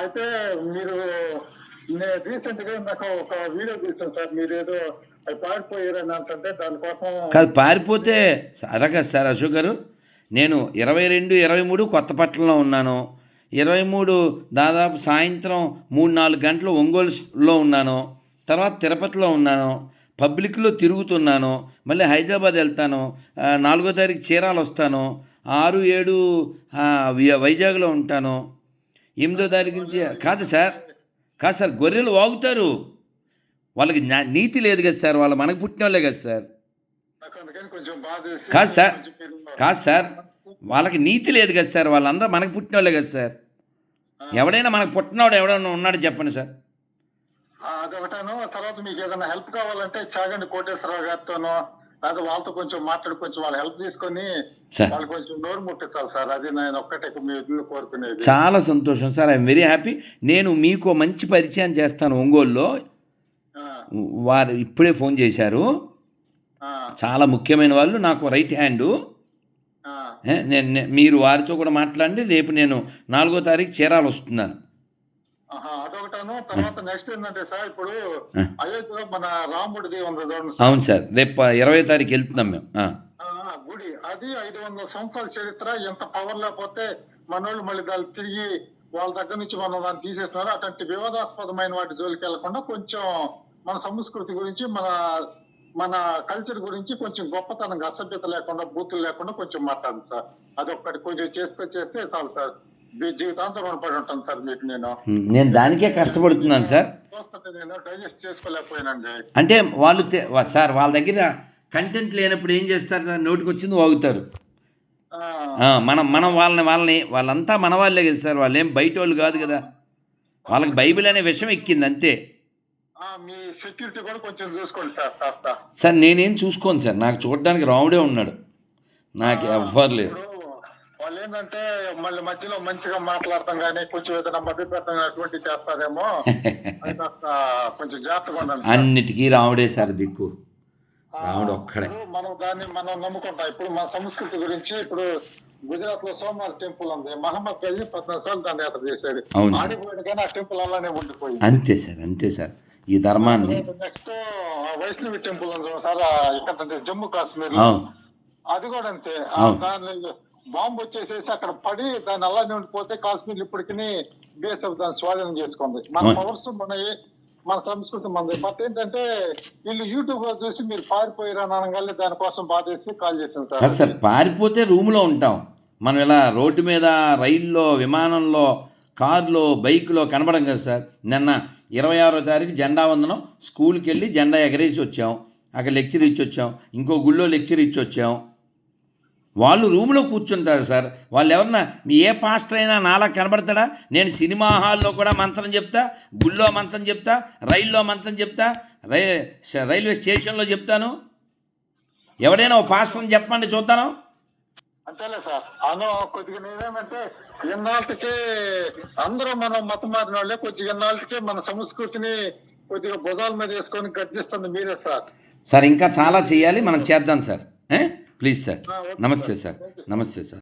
అయితే మీరు నేను రీసెంట్గా నాకు ఒక వీడియో తీసాను సార్. మీరు ఏదో పారిపోయారని అంటే దానికోసం కాదు పారిపోతే అలాగే సార్ అశోక్ గారు. నేను ఇరవై రెండు ఇరవై మూడు కొత్తపట్నంలో ఉన్నాను. ఇరవై మూడు దాదాపు సాయంత్రం మూడు నాలుగు గంటలు ఒంగోలులో ఉన్నాను. తర్వాత తిరుపతిలో ఉన్నాను. పబ్లిక్లో తిరుగుతున్నాను. మళ్ళీ హైదరాబాద్ వెళ్తాను. నాలుగో తారీఖు చీరాలు వస్తాను. ఆరు ఏడు వైజాగ్లో ఉంటాను. ఎనిమిదో తారీఖు నుంచి కాదు సార్. కాదు సార్ గొర్రెలు వాగుతారు. వాళ్ళకి నీతి లేదు కదా సార్ వాళ్ళు మనకు పుట్టిన వాళ్ళే కదా సార్. కాదు సార్. కాదు సార్ వాళ్ళకి నీతి లేదు కదా సార్ వాళ్ళందరూ మనకు పుట్టిన వాళ్ళే కదా సార్. ఎవడైనా మనకు పుట్టినవాడు ఎవడైనా ఉన్నాడు చెప్పండి సార్. అదొకటాను తర్వాత మీకు ఏదైనా హెల్ప్ కావాలంటే చాగండి కోటేశ్వరరావు గారితోనో లేదా వాళ్ళతో కొంచెం మాట్లాడి కొంచెం వాళ్ళ హెల్ప్ తీసుకొని వాళ్ళు కొంచెం నోరు ముట్టించాలి సార్. అది నేను ఒక్కటే మీ కోరుకునేది. చాలా సంతోషం సార్. ఐఎమ్ వెరీ హ్యాపీ నేను మీకు మంచి పరిచయం చేస్తాను ఒంగోలులో. వారు ఇప్పుడే ఫోన్ చేశారు. చాలా ముఖ్యమైన వాళ్ళు నాకు రైట్ హ్యాండు. నేను మీరు వారితో కూడా మాట్లాడండి. రేపు నేను నాలుగో తారీఖు చీరాలు వస్తున్నాను. అదొకటాను తర్వాత నెక్స్ట్ ఏంటంటే సార్ ఇప్పుడు. అయోధ్యలో మన రాముడిది ఉంది చూడండి అవును సార్ రేపు ఇరవై తారీఖు వెళ్తున్నాం మేము. గుడి. అది ఐదు వందల సంవత్సరాల చరిత్ర ఎంత పవర్ లేకపోతే మనోళ్ళు మళ్ళీ దాన్ని తిరిగి వాళ్ళ దగ్గర నుంచి మనం దాన్ని తీసేస్తున్నారు. అటువంటి వివాదాస్పదమైన వాటి జోలికి వెళ్ళకుండా కొంచెం మన సంస్కృతి గురించి మన మన కల్చర్ గురించి కొంచెం గొప్పతనంగా అసభ్యత లేకుండా బూతులు లేకుండా కొంచెం మాట్లాడండి సార్. అదొక్కటి కొంచెం చేసుకొని చేస్తే చాలు సార్. జీవితాంతం రుణపడి ఉంటాను సార్ మీకు నేను. నేను దానికే కష్టపడుతున్నాను సార్. నేను డైజెస్ట్ చేసుకోలేకపోయానండి. అంటే వాళ్ళు సార్ వాళ్ళ దగ్గర కంటెంట్ లేనప్పుడు ఏం చేస్తారు సార్? నోటికి వచ్చింది వాగుతారు మనం మనం వాళ్ళని వాళ్ళని వాళ్ళంతా మన వాళ్ళే కదా సార్. వాళ్ళు ఏం బయట వాళ్ళు కాదు కదా. వాళ్ళకి బైబిల్ అనే విషయం ఎక్కింది అంతే. మీ సెక్యూరిటీ కూడా కొంచెం చూసుకోండి సార్ కాస్త. సార్ నేనేం చూసుకోను సార్. నాకు చూడడానికి రాముడే ఉన్నాడు. నాకు ఎవ్వరు లేరు. ఇప్పుడు వాళ్ళు ఏంటంటే మళ్ళీ మధ్యలో మంచిగా మాట్లాడతాం కానీ కొంచెం ఏదైనా మధ్య పెట్టడం అటువంటి చేస్తారేమో కొంచెం జాగ్రత్తగా సార్. అన్నిటికీ రాముడే సార్ దిక్కు. రాముడు ఒక్కడే. మనం దాన్ని మనం నమ్ముకుంటాం. ఇప్పుడు మన సంస్కృతి గురించి ఇప్పుడు గుజరాత్లో సోమనాథ్ టెంపుల్ ఉంది. మహమ్మద్ గజీ పద్నాలుగు సార్లు దండయాత్ర చేశాడు. అవును సార్. ఆడిపోయాడు కానీ ఆ టెంపుల్ అలానే ఉండిపోయింది. అంతే సార్ అంతే సార్. ఈ ధర్మాన్ని నెక్స్ట్ వైష్ణవి టెంపుల్ ఉంది సార్ ఇక్కడ జమ్మూ కాశ్మీర్ అది కూడా అంతే. ఆ అవును. దాని బాంబు వచ్చేసేసి అక్కడ పడి దాని అలానే ఉండిపోతే కాశ్మీర్ ఇప్పటికి బీఎస్ఎఫ్ దాన్ని స్వాధీనం చేసుకుంది. మన. పవర్స్ మనవి మన సంస్కృతి మనది బట్ ఏంటంటే వీళ్ళు యూట్యూబ్లో చూసి మీరు పారిపోయారు అని అనగానే దానికోసం బాధేసి కాల్ చేశాను సార్. సార్ పారిపోతే రూమ్లో ఉంటాం. మనం ఇలా రోడ్డు మీద రైల్లో విమానంలో కారులో బైక్లో కనబడం కదా సార్. నిన్న ఇరవై ఆరో తారీఖు జెండా వందనం స్కూల్కి వెళ్ళి జెండా ఎగరేసి వచ్చాం. అక్కడ లెక్చర్ ఇచ్చి వచ్చాం ఇంకో గుళ్ళో లెక్చర్ ఇచ్చి వచ్చాం వాళ్ళు రూమ్లో కూర్చుంటారు సార్. వాళ్ళు ఎవరన్నా మీ ఏ పాస్టర్ అయినా నాలా కనబడతాడా? నేను సినిమా హాల్లో కూడా మంత్రం చెప్తా గుళ్ళో మంత్రం చెప్తా రైల్లో మంత్రం చెప్తా రై రైల్వే స్టేషన్లో చెప్తాను. ఎవడైనా ఓ పాస్టర్ని చెప్పండి చూద్దాను. అంతేలే సార్. అను కొద్దిగా నేనేమంటే ఇన్నాళ్ళకి అందరూ మనం మతం మారిన వాళ్ళే కొద్దిగా ఇన్నాళ్ళకి మన సంస్కృతిని కొద్దిగా భుజాల మీద వేసుకొని గర్జిస్తుంది మీరే సార్. సార్ ఇంకా చాలా చేయాలి మనం చేద్దాం సార్. Please sir. నమస్తే. సార్. నమస్తే సార్.